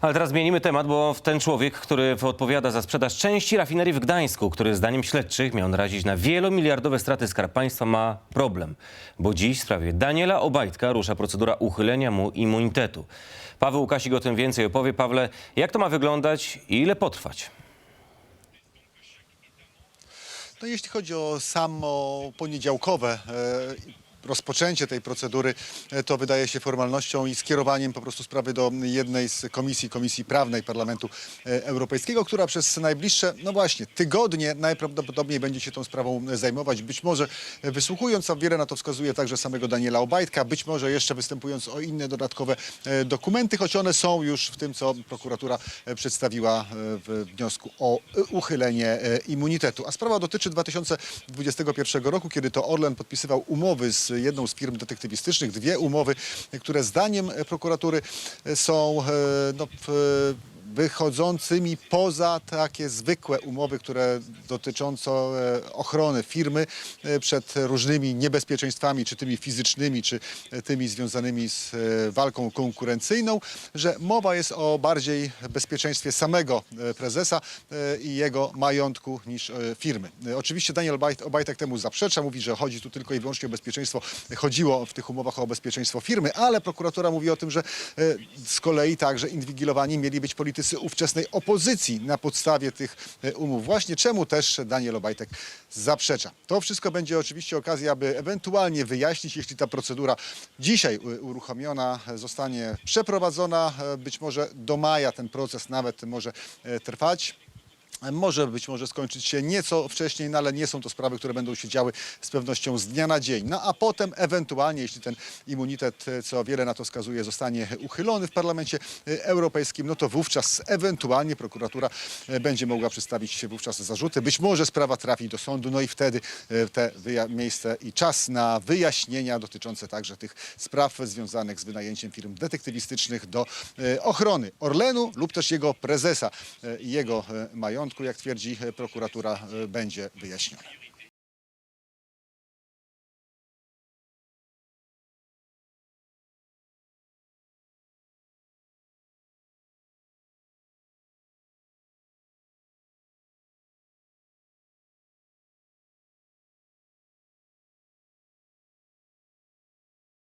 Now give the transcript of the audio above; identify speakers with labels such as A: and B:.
A: Ale teraz zmienimy temat, bo ten człowiek, który odpowiada za sprzedaż części rafinerii w Gdańsku, który zdaniem śledczych miał narazić na wielomiliardowe straty Skarb Państwa, ma problem. Bo dziś w sprawie Daniela Obajtka rusza procedura uchylenia mu immunitetu. Paweł Łukasik o tym więcej opowie. Pawle, jak to ma wyglądać i ile potrwać?
B: No jeśli chodzi o samo poniedziałkowe e, rozpoczęcie tej procedury, e, to wydaje się formalnością i skierowaniem po prostu sprawy do jednej z komisji, Komisji Prawnej Parlamentu e, Europejskiego, która przez najbliższe, no właśnie, tygodnie najprawdopodobniej będzie się tą sprawą zajmować. Być może e, wysłuchując, a wiele na to wskazuje także samego Daniela Obajtka, być może jeszcze występując o inne dodatkowe dokumenty, choć one są już w tym, co prokuratura przedstawiła w wniosku o uchylenie immunitetu. A sprawa dotyczy 2021 roku, kiedy to Orlen podpisywał umowy z jedną z firm detektywistycznych, dwie umowy, które zdaniem prokuratury są e, no, wychodzącymi poza takie zwykłe umowy, które dotycząco e, ochrony firmy e, przed różnymi niebezpieczeństwami, czy tymi fizycznymi, czy e, tymi związanymi z walką konkurencyjną, że mowa jest o bardziej bezpieczeństwie samego prezesa i jego majątku niż firmy. Oczywiście Daniel Obajt- Obajtek temu zaprzecza, mówi, że chodzi tu tylko i wyłącznie o bezpieczeństwo, chodziło w tych umowach o bezpieczeństwo firmy, ale prokuratura mówi o tym, że z kolei także inwigilowani mieli być politycy ówczesnej opozycji na podstawie tych e, umów. Właśnie czemu też Daniel Obajtek zaprzecza. To wszystko będzie oczywiście okazja, aby ewentualnie wyjaśnić, jeśli ta procedura dzisiaj uruchomiona zostanie przeprowadzona, e, być może do maja ten proces nawet może e, trwać. Może być może skończyć się nieco wcześniej, no ale nie są to sprawy, które będą się działy z pewnością z dnia na dzień. No a potem ewentualnie, jeśli ten immunitet, e, co wiele na to wskazuje, zostanie uchylony w Parlamencie e, Europejskim, no to wówczas ewentualnie prokuratura e, będzie mogła przedstawić wówczas zarzuty. Być może sprawa trafi do sądu, no i wtedy te miejsce i czas na wyjaśnienia dotyczące także tych spraw związanych z wynajęciem firm detektywistycznych do ochrony Orlenu lub też jego prezesa i jego e, majątku, jak twierdzi prokuratura, e, będzie wyjaśnione.